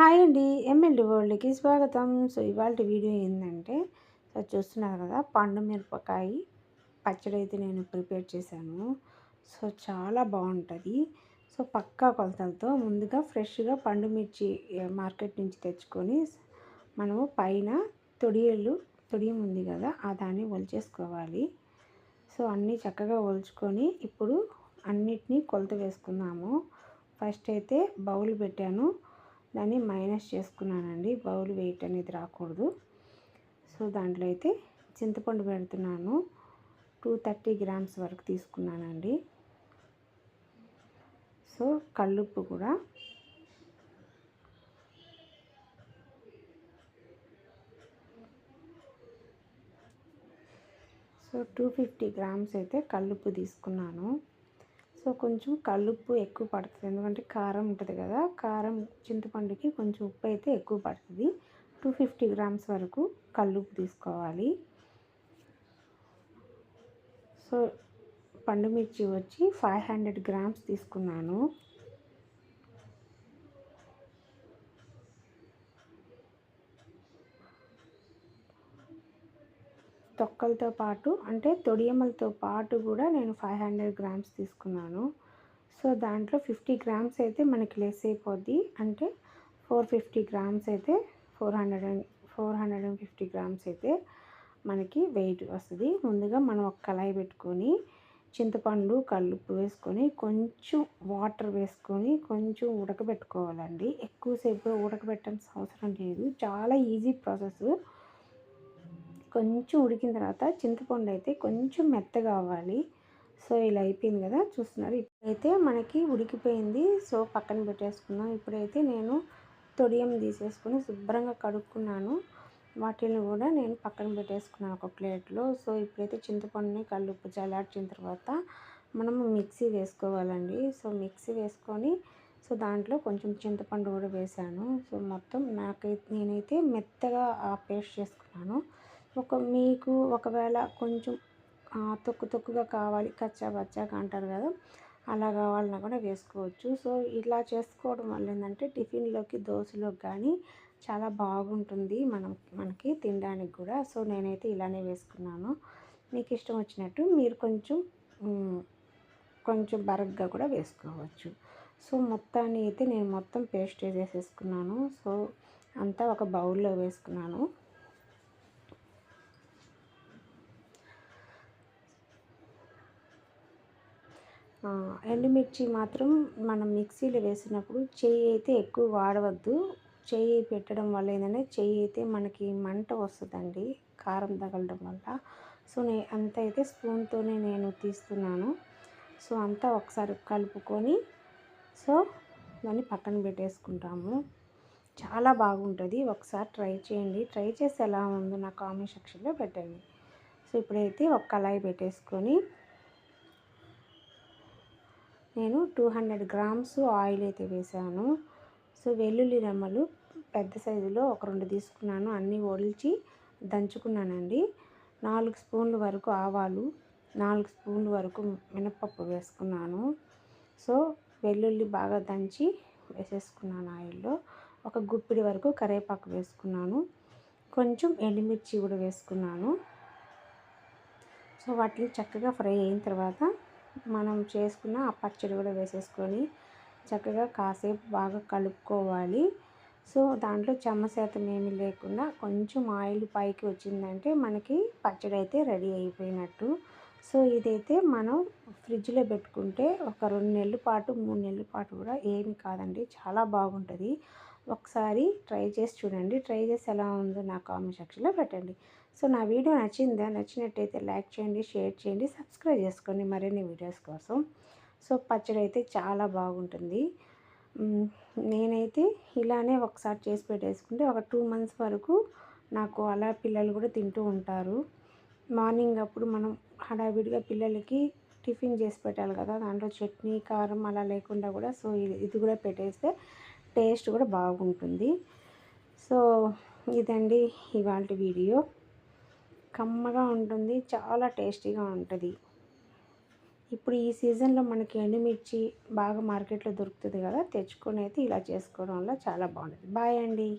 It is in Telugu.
హాయ్ అండి ఎంఎల్డి వరల్డ్కి స్వాగతం. సో ఇవాళ వీడియో ఏంటంటే సో చూస్తున్నారు కదా పండు మిరపకాయ పచ్చడి అయితే నేను ప్రిపేర్ చేశాను. సో చాలా బాగుంటుంది. సో పక్కా కొలతలతో ముందుగా ఫ్రెష్గా పండు మిర్చి మార్కెట్ నుంచి తెచ్చుకొని మనము పైన తొడియలు తొడియం ఉంది కదా ఆ దాన్ని ఒలిచేసుకోవాలి. సో అన్నీ చక్కగా ఒలుచుకొని ఇప్పుడు అన్నిటినీ కొలత వేసుకున్నాము ఫస్ట్ అయితే బౌల్ పెట్టాను. దాన్ని మైనస్ చేసుకున్నానండి. బౌల్ వెయిట్ అనేది రాకూడదు. సో దాంట్లో అయితే చింతపండు పెడుతున్నాను. టూ థర్టీ గ్రామ్స్ వరకు తీసుకున్నానండి. సో కల్లుప్పు కూడా. సో టూ ఫిఫ్టీ గ్రామ్స్ అయితే కల్లుప్పు తీసుకున్నాను. సో కొంచెం కల్లుప్పు ఎక్కువ పడుతుంది. ఎందుకంటే కారం ఉంటుంది కదా కారం చింతపండుకి కొంచెం ఉప్పు అయితే ఎక్కువ పడుతుంది. టూ ఫిఫ్టీ గ్రామ్స్ వరకు కల్లుప్పు తీసుకోవాలి. సో పండు మిర్చి వచ్చి ఫైవ్ హండ్రెడ్ గ్రామ్స్ తీసుకున్నాను. తొక్కలతో పాటు అంటే తొడియమ్మలతో పాటు కూడా నేను ఫైవ్ హండ్రెడ్ గ్రామ్స్ తీసుకున్నాను. సో దాంట్లో ఫిఫ్టీ గ్రామ్స్ అయితే మనకి లెస్ అయిపోద్ది. అంటే ఫోర్ ఫిఫ్టీ గ్రామ్స్ అయితే four hundred and four hundred and fifty grams అయితే మనకి వెయిట్ వస్తుంది. ముందుగా మనం ఒక కళాయి పెట్టుకొని చింతపండు కల్లుప్పు వేసుకొని కొంచెం వాటర్ వేసుకొని కొంచెం ఉడకబెట్టుకోవాలండి. ఎక్కువసేపు ఉడకబెట్టాల్సిన అవసరం లేదు. చాలా ఈజీ ప్రాసెస్ కొంచెం ఉడికిన తర్వాత చింతపండు అయితే కొంచెం మెత్తగా అవ్వాలి. సో ఇలా అయిపోయింది కదా చూస్తున్నారు. ఇప్పుడైతే మనకి ఉడికిపోయింది. సో పక్కన పెట్టేసుకున్నాం ఇప్పుడైతే నేను తొడియం తీసేసుకుని శుభ్రంగా కడుక్కున్నాను. వాటిని కూడా నేను పక్కన పెట్టేసుకున్నాను ఒక ప్లేట్లో. సో ఇప్పుడైతే చింతపండుని కల్లుప్పు చల్లార్చిన తర్వాత మనము మిక్సీ వేసుకోవాలండి. సో మిక్సీ వేసుకొని సో దాంట్లో కొంచెం చింతపండు కూడా వేసాను సో మొత్తం నాకైతే నేనైతే మెత్తగా పేస్ట్ చేసుకున్నాను. ఒక మీకు ఒకవేళ కొంచెం తొక్కు తొక్కుగా కావాలి కచ్చా బచ్చాగా అంటారు కదా అలా కావాలన్నా కూడా వేసుకోవచ్చు. సో ఇలా చేసుకోవడం వల్ల ఏంటంటే టిఫిన్లోకి దోశలోకి కానీ చాలా బాగుంటుంది మనం మనకి తినడానికి కూడా. సో నేనైతే ఇలానే వేసుకున్నాను. మీకు ఇష్టం వచ్చినట్టు మీరు కొంచెం కొంచెం బరగ్గా కూడా వేసుకోవచ్చు. సో మొత్తాన్ని అయితే నేను మొత్తం పేస్ట్ వేసేసుకున్నాను సో అంతా ఒక బౌల్లో వేసుకున్నాను. ఎండుమిర్చి మాత్రం మనం మిక్సీలో వేసినప్పుడు చెయ్యి అయితే ఎక్కువ వాడవద్దు. చెయ్యి పెట్టడం వల్ల ఏంటంటే చెయ్యి అయితే మనకి మంట వస్తుందండి కారం తగలడం వల్ల. సో నే అంత అయితే స్పూన్తోనే నేను తీస్తున్నాను. సో అంతా ఒకసారి కలుపుకొని సో దాన్ని పక్కన పెట్టేసుకుంటాము. చాలా బాగుంటుంది. ఒకసారి ట్రై చేయండి. ట్రై చేసి ఎలా ఉందో నా కామెంట్ సెక్షన్లో పెట్టండి. సో ఇప్పుడైతే ఒక కళాయి పెట్టేసుకొని నేను టూ హండ్రెడ్ గ్రామ్స్ ఆయిల్ అయితే వేసాను. సో వెల్లుల్లి రెమ్మలు పెద్ద సైజులో ఒక రెండు తీసుకున్నాను. అన్నీ ఒలిచి దంచుకున్నానండి. నాలుగు స్పూన్ల వరకు ఆవాలు నాలుగు స్పూన్ల వరకు మినపప్పు వేసుకున్నాను. సో వెల్లుల్లి బాగా దంచి వేసేసుకున్నాను ఆయిల్లో. ఒక గుప్పిడి వరకు కరివేపాకు వేసుకున్నాను. కొంచెం ఎండుమిర్చి కూడా వేసుకున్నాను. సో వాటిని చక్కగా ఫ్రై అయిన తర్వాత మనం చేసుకున్న ఆ పచ్చడి కూడా వేసేసుకొని చక్కగా కాసేపు బాగా కలుపుకోవాలి. సో దాంట్లో చెమ్మ శాతం ఏమీ లేకుండా కొంచెం ఆయిల్ పైకి వచ్చిందంటే మనకి పచ్చడి అయితే రెడీ అయిపోయినట్టు. సో ఇదైతే మనం ఫ్రిడ్జ్లో పెట్టుకుంటే ఒక రెండు నెలల పాటు మూడు నెలల పాటు కూడా ఏమి కాదండి చాలా బాగుంటుంది. ఒకసారి ట్రై చేసి చూడండి. ట్రై చేసి ఎలా ఉందో నా కామెంట్ సెక్షన్లో పెట్టండి. సో నా వీడియో నచ్చిందా? నచ్చినట్టయితే లైక్ చేయండి షేర్ చేయండి సబ్స్క్రైబ్ చేసుకోండి మరిన్ని వీడియోస్ కోసం. సో పచ్చడి అయితే చాలా బాగుంటుంది. నేనైతే ఇలానే ఒకసారి చేసి పెట్టేసుకుంటే ఒక టూ మంత్స్ వరకు నాకు అలా పిల్లలు కూడా తింటూ ఉంటారు. మార్నింగ్ అప్పుడు మనం హడావిడిగా పిల్లలకి టిఫిన్ చేసి పెట్టాలి కదా. దాంట్లో చట్నీ కారం అలా లేకుండా కూడా సో ఇది ఇది కూడా పెట్టేస్తే టేస్ట్ కూడా బాగుంటుంది. సో ఇదండి ఇవాళ వీడియో. కమ్మగా ఉంటుంది చాలా టేస్టీగా ఉంటుంది. ఇప్పుడు ఈ సీజన్లో మనకి ఎండుమిర్చి బాగా మార్కెట్లో దొరుకుతుంది కదా తెచ్చుకొని అయితే ఇలా చేసుకోవడం వల్ల చాలా బాగుంటుంది. బాయ్ అండి.